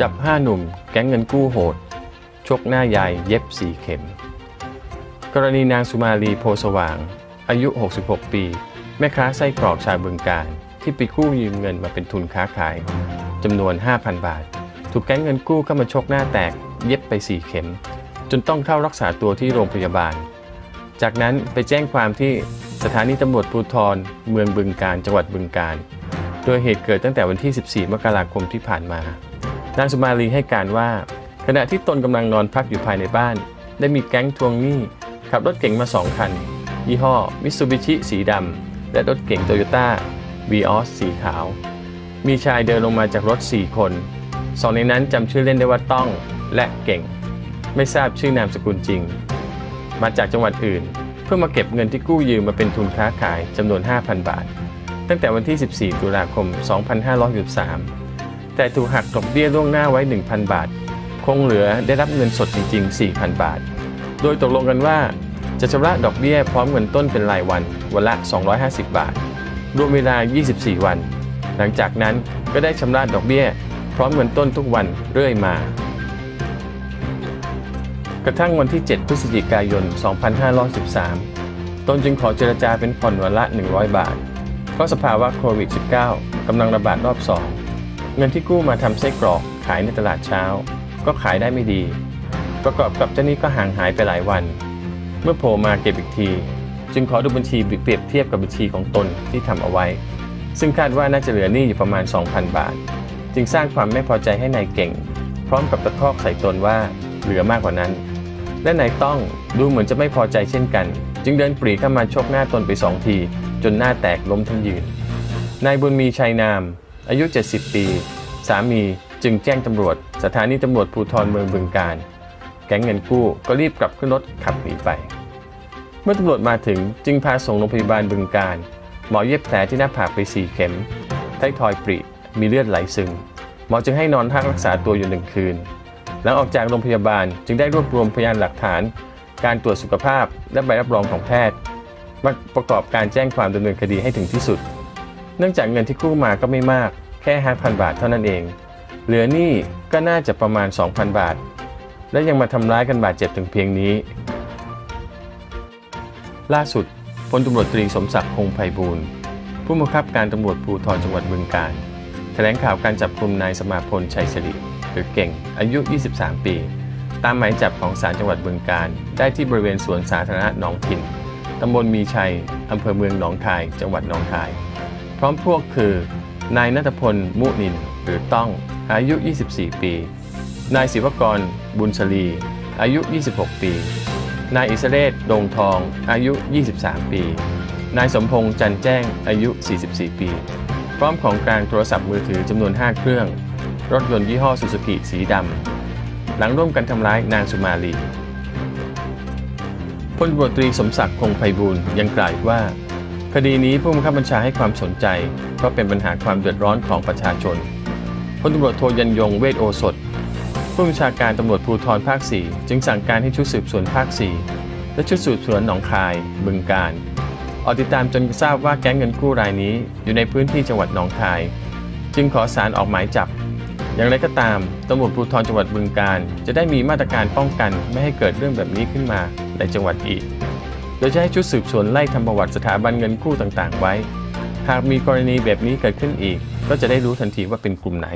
จับ 5 หนุ่ม แก๊งเงินกู้โหด ชกหน้ายายเย็บ 4 เข็ม กรณีนางสุมาลีโพสว่าง อายุ 66 ปี แม่ค้าไส้กรอกชาวบึงการ ที่ไปกู้ยืมเงินมาเป็นทุนค้าขายจำนวน 5,000 บาท ถูกแก๊งเงินกู้เข้ามาชกหน้าแตกเย็บไป 4 เข็ม จนต้องเข้ารักษาตัวที่โรงพยาบาล จากนั้นไปแจ้งความที่สถานีตำรวจภูธรเมืองบึงการ จังหวัดบึงการ โดยเหตุเกิดตั้งแต่วันที่ 14 มกราคมที่ผ่านมา นางสุมาลีให้การว่า ขณะที่ตนกำลังนอนพักอยู่ภายในบ้าน ได้มีแก๊งทวงหนี้ขับรถเก๋งมา2คัน ยี่ห้อมิตซูบิชิสีดำและรถเก๋งโตโยต้าวีออสสีขาว มีชายเดินลงมาจากรถ 4 คนสองในนั้นจำชื่อเล่นได้ว่าต้องและเก่ง ไม่ทราบชื่อนามสกุลจริง มาจากจังหวัดอื่น เพื่อมาเก็บเงินที่กู้ยืมมาเป็นทุนค้าขายจำนวน 5,000 บาท ตั้งแต่วันที่ 14 ตุลาคม 2563 แต่ถูกหักดอกเบี้ยล่วงหน้าไว้ 1,000 บาท คงเหลือได้รับเงินสดจริง ๆ 4,000 บาท โดยตกลงกันว่าจะชำระดอกเบี้ยพร้อมเงินต้นเป็นรายวัน วันละ 250 บาท รวมเวลา 24 วัน หลังจากนั้นก็ได้ชำระดอกเบี้ย พร้อมเงินต้นทุกวันเรื่อยมา กระทั่งวันที่ 7 พฤศจิกายน 2513 ตนจึงขอเจรจาเป็นผ่อนวันละ 100 บาท เพราะสภาวะโควิด -19 กำลังระบาดรอบ2 เงินที่กู้มาทำไส้กรอกขายในตลาดเช้า ก็ขายได้ไม่ดี ประกอบกับเจ้านี้ก็ห่างหายไปหลายวัน เมื่อโผล่มาเก็บอีกที จึงขอดูบัญชีเปรียบเทียบกับบัญชีของตนที่ทำเอาไว้ ซึ่งคาดว่าน่าจะเหลือหนี้อยู่ประมาณ 2,000 บาท จึงสร้างความไม่พอใจให้นายเก่ง พร้อมกับตะคอกใส่ตนว่าเหลือมากกว่านั้น และนายต้องดูเหมือนจะไม่พอใจเช่นกัน จึงเดินปรีเข้ามาชกหน้าตนไปสองที จนหน้าแตกล้มทั้งยืนนายบุญมีชัยนาม อายุ 70 ปี สามีจึงแจ้งตำรวจ สถานีตำรวจภูธรเมืองบึงการ แก๊งเงินกู้ก็รีบกลับขึ้นรถขับหนีไป เมื่อตำรวจมาถึงจึงพาส่งโรงพยาบาลบึงการ หมอเย็บแผลที่หน้าผากไป4เข็มไททอยปริมีเลือดไหลซึมหมอจึงให้นอนพักรักษาตัวอยู่หนึ่งคืน หลังออกจากโรงพยาบาลจึงได้รวบรวมพยานหลักฐาน การตรวจสุขภาพและใบรับรองของแพทย์มาประกอบการแจ้งความดำเนินคดีให้ถึงที่สุด เนื่องจากเงินที่กู้มาก็ไม่มาก แค่ 5,000 บาทเท่านั้นเอง เหลือนี้ก็น่าจะประมาณ 2,000 บาท และยังมาทำร้ายกันบาดเจ็บถึงเพียงนี้ ล่าสุดพลตำรวจตรีสมศักดิ์คงไพบูลผู้บังคับการตำรวจภูธรจังหวัดบึงกาฬแถลงข่าวการจับกลุ่มนายสมาพลชัยสิริหรือเก่งอายุ 23 ปี ตามหมายจับของศาลจังหวัดบึงกาฬได้ที่บริเวณสวนสาธารณะหนองพินตำบลมีชัยอำเภอเมืองหนองคาย จังหวัดหนองคาย พร้อมพวกคือ นายนัทพล มุนิน หรือต้อง อายุ 24 ปี นายศิวกร บุญชลี อายุ 26 ปี นายอิสเรศดงทอง อายุ 23 ปี นายสมพงษ์จันแจ้ง อายุ 44 ปี พร้อมของกลางโทรศัพท์มือถือจำนวน 5 เครื่อง รถยนต์ยี่ห้อซูซูกิสีดำ หลังร่วมกันทำร้ายนางสุมาลีพลตรตรีสมศักดิ์คงไพบูลยังกล่าวว่า คดีนี้ผู้บังคับบัญชาให้ความสนใจ เพราะเป็นปัญหาความเดือดร้อนของประชาชนพลตำรวจโทยันยงเวทโอสถ ผู้บัญชาการตำรวจภูธรภาค 4 จึงสั่งการให้ชุดสืบสวนภาค 4 และชุดสืบสวนหนองคาย บึงการออกติดตามจนทราบว่าแก๊งเงินกู้รายนี้อยู่ในพื้นที่จังหวัดหนองคาย จึงขอสารออกหมายจับ อย่างไรก็ตามตำรวจภูธรจังหวัดบึงการ จะได้มีมาตรการป้องกันไม่ให้เกิดเรื่องแบบนี้ขึ้นมาในจังหวัดอีก โดยจะให้ชุดสืบสวนไล่ทำประวัติสถาบันเงินกู้ต่างๆ ไว้ หากมีกรณีแบบนี้เกิดขึ้นอีก ก็จะได้รู้ทันทีว่าเป็นกลุ่มไหน